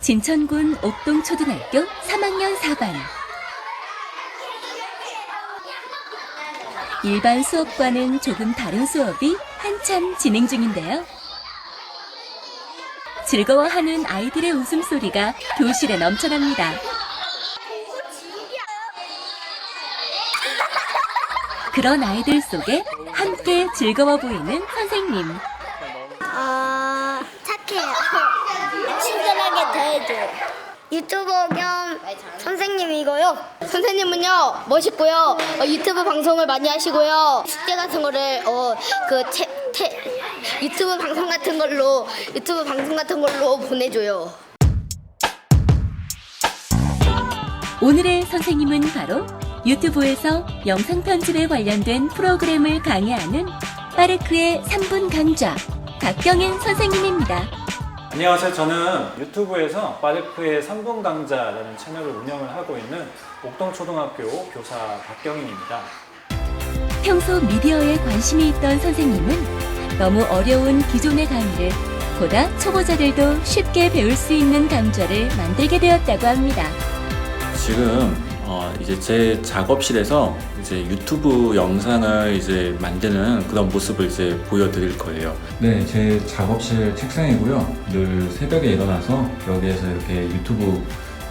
진천군 옥동 초등학교 3학년 4반 일반 수업과는 조금 다른 수업이 한참 진행 중인데요. 즐거워하는 아이들의 웃음소리가 교실에 넘쳐납니다. 그런 아이들 속에 함께 즐거워 보이는 선생님. 아 착해요. 친절하게 대해줘요. 유튜버 겸 선생님이고요. 선생님은요 멋있고요. 어, 유튜브 방송을 많이 하시고요. 숙제 같은 거를 어그 유튜브 방송 같은 걸로 유튜브 방송 같은 걸로 보내줘요. 오늘의 선생님은 바로 유튜브에서 영상 편집에 관련된 프로그램을 강의하는 파르크의 3분 강좌 박경인 선생님입니다. 안녕하세요. 저는 유튜브에서 파르크의 3분 강좌라는 채널을 운영을 하고 있는 옥동초등학교 교사 박경인입니다. 평소 미디어에 관심이 있던 선생님은 너무 어려운 기존의 강의를 보다 초보자들도 쉽게 배울 수 있는 강좌를 만들게 되었다고 합니다. 지금 어 이제 제 작업실에서 이제 유튜브 영상을 이제 만드는 그런 모습을 이제 보여드릴 거예요. 네, 제 작업실 책상이고요. 늘 새벽에 일어나서 여기에서 이렇게 유튜브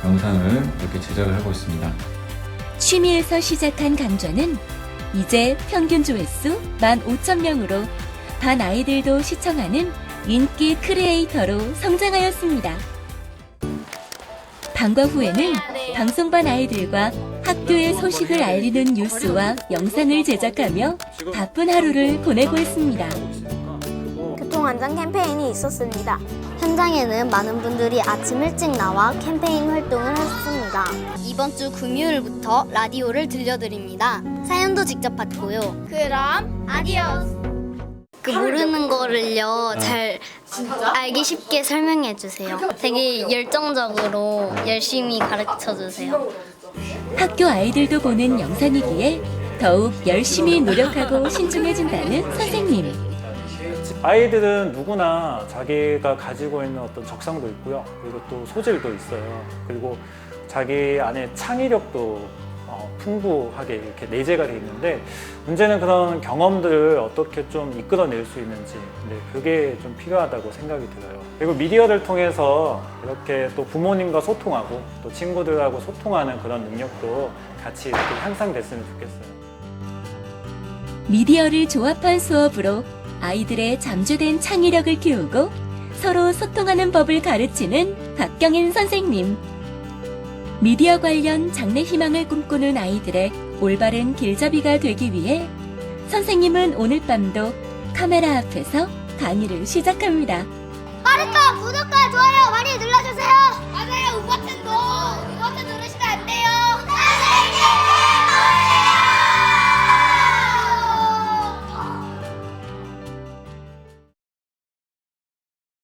영상을 이렇게 제작을 하고 있습니다. 취미에서 시작한 강좌는 이제 평균 조회수 15,000명으로 반 아이들도 시청하는 인기 크리에이터로 성장하였습니다. 방과 후에는 방송반 아이들과 학교의 소식을 알리는 뉴스와 영상을 제작하며 바쁜 하루를 보내고 있습니다. 교통안전 캠페인이 있었습니다. 현장에는 많은 분들이 아침 일찍 나와 캠페인 활동을 했습니다. 이번 주 금요일부터 라디오를 들려드립니다. 사연도 직접 받고요. 그럼 아디오스. 그 모르는 거를요 잘 알기 쉽게 설명해 주세요. 되게 열정적으로 열심히 가르쳐 주세요. 학교 아이들도 보는 영상이기에 더욱 열심히 노력하고 신중해진다는 선생님. 아이들은 누구나 자기가 가지고 있는 어떤 적성도 있고요. 그리고 또 소질도 있어요. 그리고 자기 안에 창의력도 어, 풍부하게 이렇게 내재가 돼 있는데 문제는 그런 경험들을 어떻게 좀 이끌어낼 수 있는지 네, 그게 좀 필요하다고 생각이 들어요. 그리고 미디어를 통해서 이렇게 또 부모님과 소통하고 또 친구들하고 소통하는 그런 능력도 같이 이렇게 향상됐으면 좋겠어요. 미디어를 조합한 수업으로 아이들의 잠재된 창의력을 키우고 서로 소통하는 법을 가르치는 박경인 선생님. 미디어 관련 장래 희망을 꿈꾸는 아이들의 올바른 길잡이가 되기 위해 선생님은 오늘 밤도 카메라 앞에서 강의를 시작합니다. 구독과 좋아요 많이 눌러